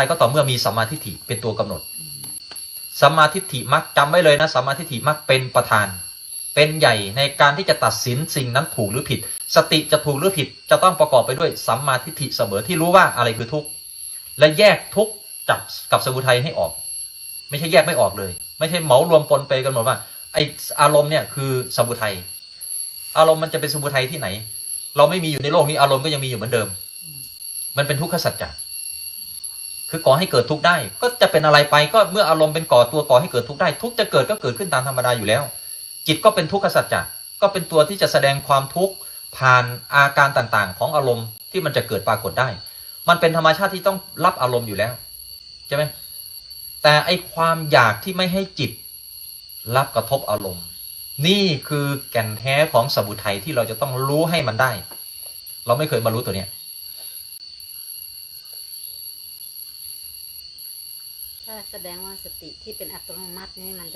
ไปก็ต่อเมื่อมีสัมมาทิฏฐิเป็นตัวกำหนดสัมมาทิฏฐิมักจำไว้เลยนะสัมมาทิฏฐิมักเป็นประธาน เป็นใหญ่ในการที่จะตัดสินสิ่งนั้นถูกหรือผิด สติจะถูกหรือผิด จะต้องประกอบไปด้วยสัมมาทิฏฐิเสมอที่รู้ว่าอะไรคือทุกข์และแยกทุกข์จากกับสมุทัยให้ออก ไม่ใช่แยกไม่ออกเลย ไม่ใช่เหมารวมปนไปกันหมดว่าไออารมณ์เนี่ยคือสมุทัยอารมณ์มันจะเป็นสมุทัยที่ไหน เราไม่มีอยู่ในโลกนี้อารมณ์ก็ยังมีอยู่เหมือนเดิม มันเป็นทุกขสัจจะ คือก่อให้เกิดทุกข์ได้ ก็จะเป็นอะไรไปก็เมื่ออารมณ์เป็นก่อตัวก่อให้เกิดทุกข์ได้ ทุกข์จะเกิดก็เกิดขึ้นตามธรรมดาอยู่แล้ว จิตก็เป็นทุกขสัจจะก็เป็นตัวที่จะแสดงความทุกข์ผ่านอาการต่างๆ ของอารมณ์ที่มันจะเกิดปรากฏได้ มันเป็นธรรมชาติที่ต้องรับอารมณ์อยู่แล้วใช่ไหมแต่ไอความอยากที่ไม่ให้จิตรับกระทบอารมณ์ นี่คือแก่นแท้ของสมุทัยที่เราจะต้องรู้ให้มันได้ เราไม่เคยมารู้ตัวเนี้ย ถ้า แสดงว่าสติที่เป็นอัตโนมัตินี่มัน